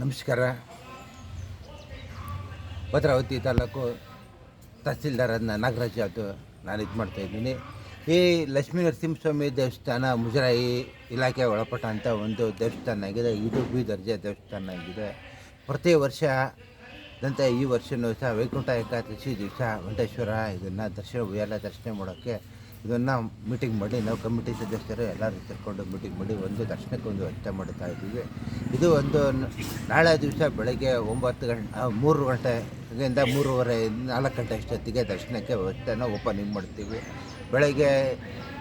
ನಮಸ್ಕಾರ. ಭದ್ರಾವತಿ ತಾಲೂಕು ತಹಸೀಲ್ದಾರ ನಾಗರಾಜ್ ಅದು ನಾನು ಇದು ಮಾಡ್ತಾಯಿದ್ದೀನಿ ಈ ಲಕ್ಷ್ಮೀ ನರಸಿಂಹಸ್ವಾಮಿ ದೇವಸ್ಥಾನ ಮುಜರಾಯಿ ಇಲಾಖೆ ಒಳಪಟ್ಟಂಥ ಒಂದು ದೇವಸ್ಥಾನ ಆಗಿದೆ. ಇದು ಬಿ ದರ್ಜೆ ದೇವಸ್ಥಾನ ಆಗಿದೆ. ಪ್ರತಿ ವರ್ಷ ದಂತೆ ಈ ವರ್ಷನೂ ಸಹ ವೈಕುಂಠ ಏಕಾದಶಿ ದಿವಸ ವೆಂಕಟೇಶ್ವರ ಇದನ್ನು ದರ್ಶನ ಎಲ್ಲ ದರ್ಶನ ಮಾಡೋಕ್ಕೆ ಇದನ್ನು ಮೀಟಿಂಗ್ ಮಾಡಿ ನಾವು ಕಮಿಟಿ ಸದಸ್ಯರು ಎಲ್ಲರೂ ಸೇರಿಕೊಂಡು ಮೀಟಿಂಗ್ ಮಾಡಿ ಒಂದು ದರ್ಶನಕ್ಕೆ ಒಂದು ವ್ಯವಸ್ಥೆ ಮಾಡ್ತಾ ಇದ್ದೀವಿ. ಇದು ಒಂದು ನಾಳೆ ದಿವಸ ಬೆಳಗ್ಗೆ ಒಂಬತ್ತು ಗಂಟೆ ಮೂರು ಗಂಟೆಯಿಂದ ಮೂರುವರೆ, ನಾಲ್ಕು ಗಂಟೆ ಅಷ್ಟೊತ್ತಿಗೆ ದರ್ಶನಕ್ಕೆ ವ್ಯವಸ್ಥೆನ ಓಪನಿಂಗ್ ಮಾಡ್ತೀವಿ. ಬೆಳಗ್ಗೆ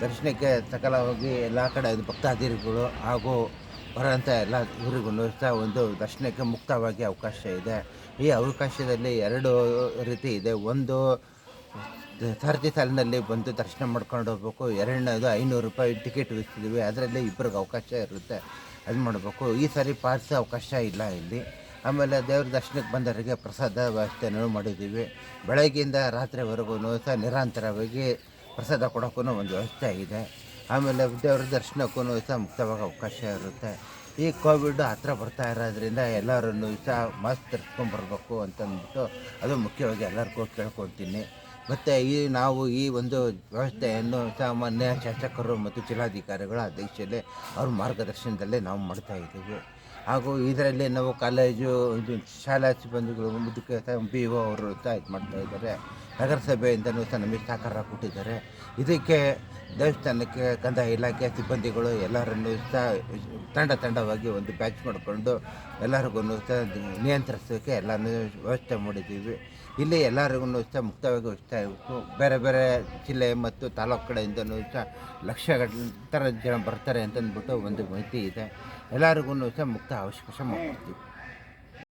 ದರ್ಶನಕ್ಕೆ ಸಕಲವಾಗಿ ಎಲ್ಲ ಕಡೆ ಭಕ್ತಾದಿರುಗಳು ಹಾಗೂ ಬರೋಂಥ ಎಲ್ಲ ಊರಿಗೂ ಸಹ ಒಂದು ದರ್ಶನಕ್ಕೆ ಮುಕ್ತವಾಗಿ ಅವಕಾಶ ಇದೆ. ಈ ಅವಕಾಶದಲ್ಲಿ ಎರಡು ರೀತಿ ಇದೆ. ಒಂದು ಸರತಿ ಸಾಲಿನಲ್ಲಿ ಬಂದು ದರ್ಶನ ಮಾಡ್ಕೊಂಡು ಹೋಗ್ಬೇಕು. ಎರಡನೇದು ಐನೂರು ರೂಪಾಯಿ ಟಿಕೆಟ್ ವಿಧಿಸಿದ್ದೀವಿ ಅದರಲ್ಲಿ ಇಬ್ಬರಿಗೆ ಅವಕಾಶ ಇರುತ್ತೆ. ಅದು ಮಾಡಬೇಕು. ಈ ಸಾರಿ ಪಾಸ್ ಅವಕಾಶ ಇಲ್ಲ ಇಲ್ಲಿ. ಆಮೇಲೆ ದೇವ್ರ ದರ್ಶನಕ್ಕೆ ಬಂದವರಿಗೆ ಪ್ರಸಾದ ವ್ಯವಸ್ಥೆನೂ ಮಾಡಿದ್ದೀವಿ. ಬೆಳಗ್ಗೆಯಿಂದ ರಾತ್ರಿವರೆಗೂ ಸಹ ನಿರಂತರವಾಗಿ ಪ್ರಸಾದ ಕೊಡೋಕ್ಕೂ ಒಂದು ವ್ಯವಸ್ಥೆ ಇದೆ. ಆಮೇಲೆ ದೇವ್ರ ದರ್ಶನಕ್ಕೂ ಸಹ ಮುಕ್ತವಾಗಿ ಅವಕಾಶ ಇರುತ್ತೆ. ಈ ಕೋವಿಡ್ ಹತ್ರ ಬರ್ತಾ ಇರೋದ್ರಿಂದ ಎಲ್ಲರನ್ನು ಸಹ ಮಾಸ್ಕ್ ತರಿಸ್ಕೊಂಡ್ಬರ್ಬೇಕು ಅಂತಂದ್ಬಿಟ್ಟು ಅದು ಮುಖ್ಯವಾಗಿ ಎಲ್ಲರಿಗೂ ಕೇಳ್ಕೊತೀನಿ ಮತ್ತು ಈ ನಾವು ಈ ಒಂದು ವ್ಯವಸ್ಥೆಯನ್ನು ಸಾಮಾನ್ಯ ಶಾಸಕರು ಮತ್ತು ಜಿಲ್ಲಾಧಿಕಾರಿಗಳ ಅಧ್ಯಕ್ಷದಲ್ಲಿ ಅವ್ರ ಮಾರ್ಗದರ್ಶನದಲ್ಲೇ ನಾವು ಮಾಡ್ತಾ ಇದ್ದೀವಿ. ಹಾಗೂ ಇದರಲ್ಲಿ ನಾವು ಕಾಲೇಜು, ಇದು ಶಾಲಾ ಸಿಬ್ಬಂದಿಗಳು ಮುದುಕ ಬಿ ಒ ಅವರು ಸಹ ಇದು ಮಾಡ್ತಾ ಇದ್ದಾರೆ. ನಗರಸಭೆಯಿಂದನೂ ಸಹ ನಮಗೆ ಸಹಕಾರ ಕೊಟ್ಟಿದ್ದಾರೆ. ಇದಕ್ಕೆ ದೇವಸ್ಥಾನಕ್ಕೆ, ಕಂದಾಯ ಇಲಾಖೆ, ಸಿಬ್ಬಂದಿಗಳು ಎಲ್ಲರನ್ನೂ ಸಹ ತಂಡ ತಂಡವಾಗಿ ಒಂದು ಬ್ಯಾಚ್ ಮಾಡಿಕೊಂಡು ಎಲ್ಲರಿಗೂ ಸಹ ನಿಯಂತ್ರಿಸೋಕ್ಕೆ ಎಲ್ಲನೂ ವ್ಯವಸ್ಥೆ ಮಾಡಿದ್ದೀವಿ. ಇಲ್ಲಿ ಎಲ್ಲರಿಗೂ ಸಹ ಮುಕ್ತವಾಗಿ ಇರಬೇಕು ಬೇರೆ ಬೇರೆ ಜಿಲ್ಲೆ ಮತ್ತು ತಾಲೂಕು ಕಡೆಯಿಂದನೂ ಸಹ ಲಕ್ಷಗಟ್ಟಲೆ ಜನ ಬರ್ತಾರೆ ಅಂತಂದ್ಬಿಟ್ಟು ಒಂದು ಮಾಹಿತಿ ಇದೆ. ಎಲ್ಲರಿಗೂ ಸಹ ಮುಕ್ತ ಅವಕಾಶ ಮಾಡ್ತೀವಿ.